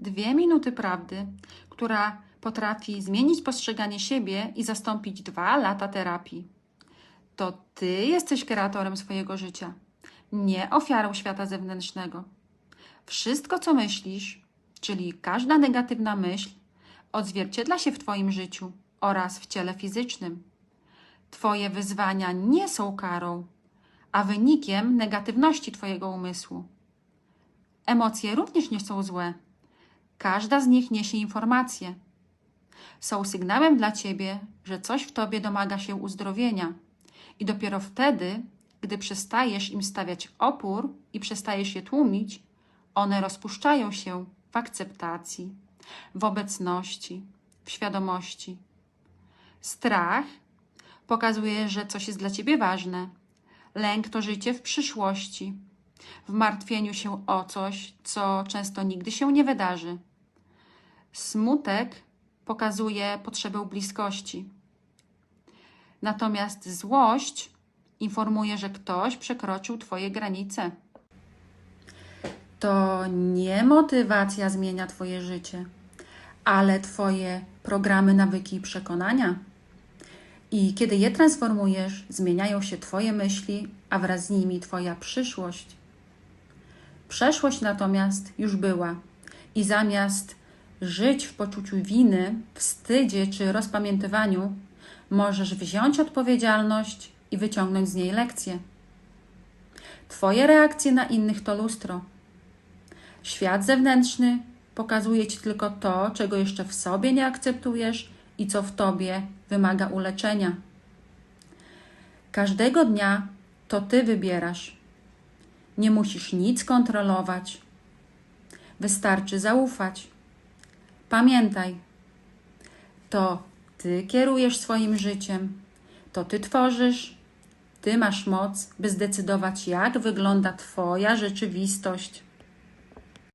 Dwie minuty prawdy, która potrafi zmienić postrzeganie siebie i zastąpić dwa lata terapii. To ty jesteś kreatorem swojego życia, nie ofiarą świata zewnętrznego. Wszystko, co myślisz, czyli każda negatywna myśl, odzwierciedla się w Twoim życiu oraz w ciele fizycznym. Twoje wyzwania nie są karą, a wynikiem negatywności Twojego umysłu. Emocje również nie są złe. Każda z nich niesie informacje. Są sygnałem dla Ciebie, że coś w Tobie domaga się uzdrowienia. I dopiero wtedy, gdy przestajesz im stawiać opór i przestajesz je tłumić, one rozpuszczają się w akceptacji, w obecności, w świadomości. Strach pokazuje, że coś jest dla ciebie ważne. Lęk to życie w przyszłości, w martwieniu się o coś, co często nigdy się nie wydarzy. Smutek pokazuje potrzebę bliskości. Natomiast złość informuje, że ktoś przekroczył Twoje granice. To nie motywacja zmienia Twoje życie, ale Twoje programy, nawyki i przekonania. I kiedy je transformujesz, zmieniają się Twoje myśli, a wraz z nimi Twoja przyszłość. Przeszłość natomiast już była i zamiast żyć w poczuciu winy, wstydzie czy rozpamiętywaniu, możesz wziąć odpowiedzialność i wyciągnąć z niej lekcje. Twoje reakcje na innych to lustro. Świat zewnętrzny pokazuje ci tylko to, czego jeszcze w sobie nie akceptujesz i co w tobie wymaga uleczenia. Każdego dnia to ty wybierasz. Nie musisz nic kontrolować. Wystarczy zaufać. Pamiętaj, to ty kierujesz swoim życiem, to ty tworzysz, ty masz moc, by zdecydować, jak wygląda Twoja rzeczywistość.